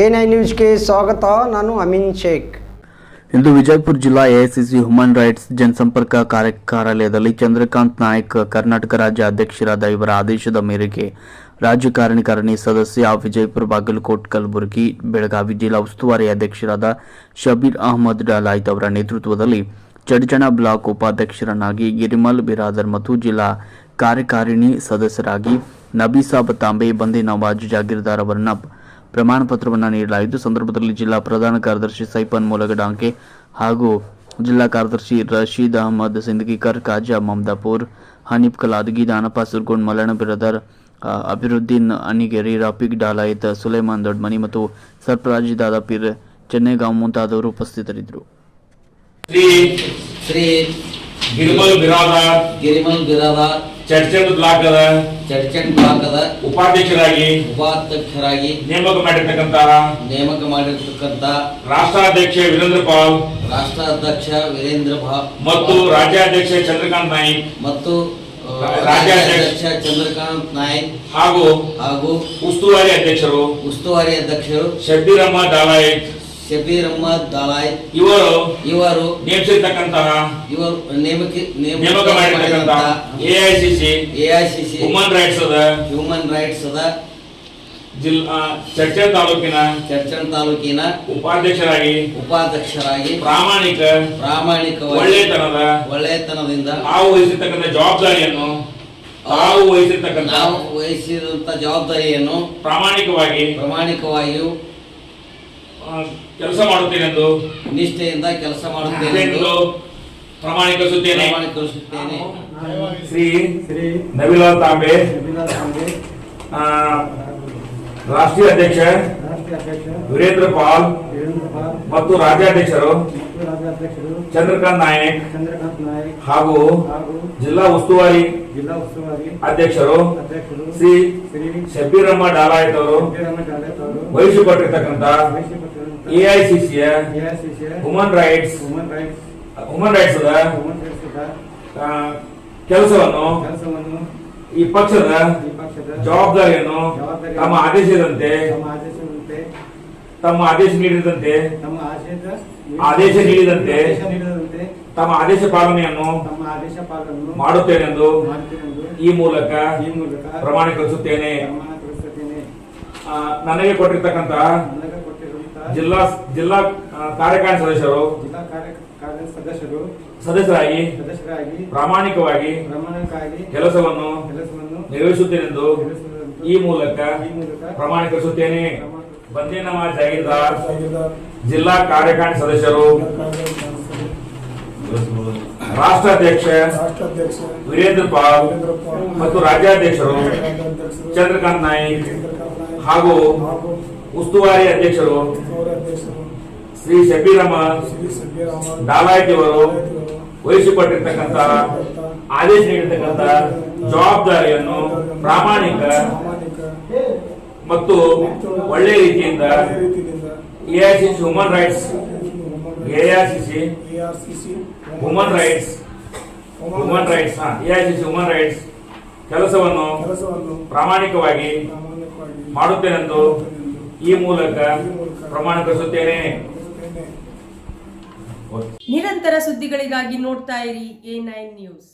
A ನ್ಯೂಸ್ಗೆ ಸ್ವಾಗತ, ನಾನು ಅಮೀನ್ ಶೇಖ್. ಇಂದು ವಿಜಯಪುರ ಜಿಲ್ಲಾ ಎಐಸಿಸಿ ಹ್ಯೂಮನ್ ರೈಟ್ಸ್ ಜನಸಂಪರ್ಕ ಕಾರ್ಯ ಕಾರ್ಯಾಲಯದಲ್ಲಿ ಚಂದ್ರಕಾಂತ್ ನಾಯಕ್, ಕರ್ನಾಟಕ ರಾಜ್ಯ ಅಧ್ಯಕ್ಷರಾದ ಇವರ ಆದೇಶದ ಮೇರೆಗೆ ರಾಜ್ಯ ಕಾರ್ಯಕಾರಿಣಿ ಸದಸ್ಯ ವಿಜಯಪುರ ಬಾಗಲಕೋಟ್, ಕಲಬುರಗಿ, ಬೆಳಗಾವಿ ಜಿಲ್ಲಾ ಉಸ್ತುವಾರಿ ಅಧ್ಯಕ್ಷರಾದ ಶಬೀರ್ ಅಹಮದ್ ಡಲಾಯ್ತ್ ಅವರ ನೇತೃತ್ವದಲ್ಲಿ ಚಡಚಣ ಬ್ಲಾಕ್ ಉಪಾಧ್ಯಕ್ಷರನ್ನಾಗಿ ಗಿರಿಮಲ್ ಬಿರಾದರ್ ಮತ್ತು ಜಿಲ್ಲಾ ಕಾರ್ಯಕಾರಿಣಿ ಸದಸ್ಯರಾಗಿ ನಬೀಸಾಬ್ ತಾಂಬೆ ಬಂದಿ ನವಾಜ್ ಜಾಗೀರ್ದಾರ್ ಅವರನ್ನ ಪ್ರಮಾಣ ಪತ್ರವನ್ನು ನೀಡಲಾಯಿತು. ಸಂದರ್ಭದಲ್ಲಿ ಜಿಲ್ಲಾ ಪ್ರಧಾನ ಕಾರ್ಯದರ್ಶಿ ಸೈಪನ್ ಮೂಲಗಡಾಂಕೆ ಹಾಗೂ ಜಿಲ್ಲಾ ಕಾರ್ಯದರ್ಶಿ ರಶೀದ್ ಅಹಮದ್ ಸಿಂದಗಿಕರ್ ಕಾಜಾ ಮಮದಾಪುರ್ ಹನೀಫ್ ಕಲಾದಗಿ ದಾನಪ್ಪ ಸುರ್ಗೋಂಡ್ ಮಲಣ ಬಿರದರ್ ಅಭಿರುದ್ದೀನ್ ಅನಿಗೆರಿ ರಾಫಿಕ್ ಡಾಲಾಯತ್ ಸುಲೇಮಾನ್ ದೊಡ್ಮನಿ ಮತ್ತು ಸರ್ಪರಾಜಿ ದಾದಾಪೀರ್ ಚೆನ್ನೈಗಾಂವ್ ಮುಂತಾದವರು ಉಪಸ್ಥಿತರಿದ್ದರು. ಶ್ರೀ ಶ್ರೀ ಗಿರಿಮಲ್ ಬಿರಾದಾರ್ ಗಿರಿಮಲ್ ಬಿರಾದಾರ್ ಚರ್ಚಂದ್ ಬ್ಲಾಕದ ಬ್ಲಾಕ್ ಅದ ಉಪಾಧ್ಯಕ್ಷರಾಗಿ ಉಪಾಧ್ಯಕ್ಷರಾಗಿ ನೇಮಕ ಮಾಡಿರ್ತಕ್ಕಂತ ನೇಮಕ ಮಾಡಿರ್ತಕ್ಕಂಥ ರಾಷ್ಟ್ರಾಧ್ಯಕ್ಷ ವೀರೇಂದ್ರ ಪಾಲ್ ರಾಷ್ಟ್ರಾಧ್ಯಕ್ಷ ವೀರೇಂದ್ರ ಪಾಲ್ ಮತ್ತು ರಾಜ್ಯಾಧ್ಯಕ್ಷ ಚಂದ್ರಕಾಂತ್ ನಾಯ್ಕ್ ಮತ್ತು ರಾಜ್ಯಾಧ್ಯಕ್ಷ ಚಂದ್ರಕಾಂತ್ ನಾಯ್ಕ್ ಹಾಗೂ ಹಾಗೂ ಉಸ್ತುವಾರಿ ಅಧ್ಯಕ್ಷರು ಉಸ್ತುವಾರಿ ಅಧ್ಯಕ್ಷರು ಶಬ್ಬಿರಮ್ಮ ದಾಲಾಯತ್ ಶಬೀರ್ ಅಹ್ಮದ್ ದಲಾಯ್ ಇವರು ಇವರು ನೇಮಿಸಿರ್ತಕ್ಕಂತಹ ಇವರು ನೇಮಕ ನೇಮಕ ಮಾಡಿರ್ತಕ್ಕಂತಹ ಎಐಸಿಸಿ ಎಐಸಿಸಿ ಹ್ಯೂಮನ್ ರೈಟ್ಸ್ ಅದ. ಹ್ಯೂಮನ್ ರೈಟ್ಸ್ ಅದ. ಜಿಲ್ಲಾ ಚರ್ಚನ್ ತಾಲೂಕಿನ ಚರ್ಚನ್ ತಾಲೂಕಿನ ಉಪಾಧ್ಯಕ್ಷರಾಗಿ ಉಪಾಧ್ಯಕ್ಷರಾಗಿ ಪ್ರಾಮಾಣಿಕ ಪ್ರಾಮಾಣಿಕ ಒಳ್ಳೆತನದ ಒಳ್ಳೆತನದಿಂದ ತಾವು ವಹಿಸಿರ್ತಕ್ಕಂಥ ಜವಾಬ್ದಾರಿಯನ್ನು ತಾವು ವಹಿಸಿರ್ತಕ್ಕಂಥ ನಾವು ವಹಿಸಿದಂತ ಜವಾಬ್ದಾರಿಯನ್ನು ಪ್ರಾಮಾಣಿಕವಾಗಿ ಪ್ರಾಮಾಣಿಕವಾಗಿಯೂ ಕೆಲಸ ಮಾಡುತ್ತೇನೆಂದು ನಿಷ್ಠೆಯಿಂದ ಕೆಲಸ ಮಾಡುತ್ತೇನೆ ಎಂದು ಪ್ರಮಾಣೀಕರಿಸುತ್ತೇನೆ ಪ್ರಮಾಣೀಕರಿಸುತ್ತೇನೆ ಶ್ರೀ ಶ್ರೀ ನವಿಲಾ ತಾಂಬೆ ಆ, ರಾಷ್ಟ್ರೀಯ ಅಧ್ಯಕ್ಷ ವೀರೇಂದ್ರ ಪಾಲ್ ಮತ್ತು ರಾಜ್ಯಾಧ್ಯಕ್ಷರು ರಾಜ್ಯಾಧ್ಯಕ್ಷರು ಚಂದ್ರಕಾಂತ್ ನಾಯಕ್ ಚಂದ್ರಕಾಂತ್ ನಾಯಕ್ ಹಾಗೂ ಜಿಲ್ಲಾ ಉಸ್ತುವಾರಿ ಜಿಲ್ಲಾ ಉಸ್ತುವಾರಿ ಅಧ್ಯಕ್ಷರು ಶ್ರೀ ಶ್ರೀ ಶಬೀರಮ್ಮ ಡಾಲಾಯತ್ ಅವರು ವಹಿಸಿಕೊಟ್ಟಿರ್ತಕ್ಕಂಥ ಎಐಸಿಸಿಯ ಹ್ಯೂಮನ್ ರೈಟ್ಸ್ ಹ್ಯೂಮನ್ ರೈಟ್ಸ್ ಕೆಲಸವನ್ನು ಕೆಲಸವನ್ನು ಈ ಪಕ್ಷದ ಜವಾಬ್ದಾರಿಯನ್ನು ತಮ್ಮ ಆದೇಶದಂತೆ ತಮ್ಮ ಆದೇಶ ನೀಡಿದಂತೆ ನಮ್ಮ ಆದೇಶ ಆದೇಶ ನೀಡಿದಂತೆ ಆದೇಶ ನೀಡಿದಂತೆ ತಮ್ಮ ಆದೇಶ ಪಾಲನೆಯನ್ನು ತಮ್ಮ ಆದೇಶ ಪಾಲನ್ನು ಮಾಡುತ್ತೇನೆಂದು ಮಾಡುತ್ತೇನೆಂದು ಈ ಮೂಲಕ ಈ ಮೂಲಕ ಪ್ರಮಾಣೀಕರಿಸುತ್ತೇನೆ. ಆ, ನನಗೆ ಕೊಟ್ಟಿರ್ತಕ್ಕಂತ ನನಗೆ ಕೊಟ್ಟಿರುವಂತಹ ಜಿಲ್ಲಾ ಜಿಲ್ಲಾ ಕಾರ್ಯಕಾರಿ ಸದಸ್ಯರು ಜಿಲ್ಲಾ ಕಾರ್ಯ ಕಾರ್ಯ ಸದಸ್ಯರು ಸದಸ್ಯರಾಗಿ ಸದಸ್ಯರಾಗಿ ಪ್ರಾಮಾಣಿಕವಾಗಿ ಪ್ರಮಾಣಕ್ಕಾಗಿ ಕೆಲಸವನ್ನು ಕೆಲಸವನ್ನು ನಿರ್ವಹಿಸುತ್ತೇನೆಂದು ಈ ಮೂಲಕ ಈ ಮೂಲಕ ಪ್ರಮಾಣೀಕರಿಸುತ್ತೇನೆ. ಪ್ರಮಾಣ- ಬಂದೇನವ ಜಾಗೀರ್ದಾರ್ ಜಿಲ್ಲಾ ಕಾರ್ಯಕಾರಿ ಸದಸ್ಯರು, ರಾಷ್ಟ್ರಾಧ್ಯಕ್ಷ ವೀರೇಂದ್ರ ಪಾಲ್ ಮತ್ತು ರಾಜ್ಯಾಧ್ಯಕ್ಷರು ಚಂದ್ರಕಾಂತ್ ನಾಯ್ಕ್ ಹಾಗೂ ಉಸ್ತುವಾರಿ ಅಧ್ಯಕ್ಷರು ಶ್ರೀ ಶಬೀರಮ್ಮ ಡಾಲಾಯ್ತಿಯವರು ವಹಿಸಿಕೊಟ್ಟಿರ್ತಕ್ಕಂಥ ಆದೇಶ ನೀಡಿರ್ತಕ್ಕಂಥ ಜವಾಬ್ದಾರಿಯನ್ನು ಪ್ರಾಮಾಣಿಕ ಮತ್ತು ಒಳ್ಳೆಯ ರೀತಿಯಿಂದ AICC human rights AICC human rights human rights AICC human rights ಕೆಲಸವನ್ನು ಪ್ರಾಮಾಣಿಕವಾಗಿ ಮಾಡುತ್ತೇನೆಂದು ಈ ಮೂಲಕ ಪ್ರಮಾಣೀಕರಿಸುತ್ತೇನೆ. ನಿರಂತರ ಸುದ್ದಿಗಳಿಗಾಗಿ ನೋಡ್ತಾ ಇರಿ ಎ ನೈನ್ ನ್ಯೂಸ್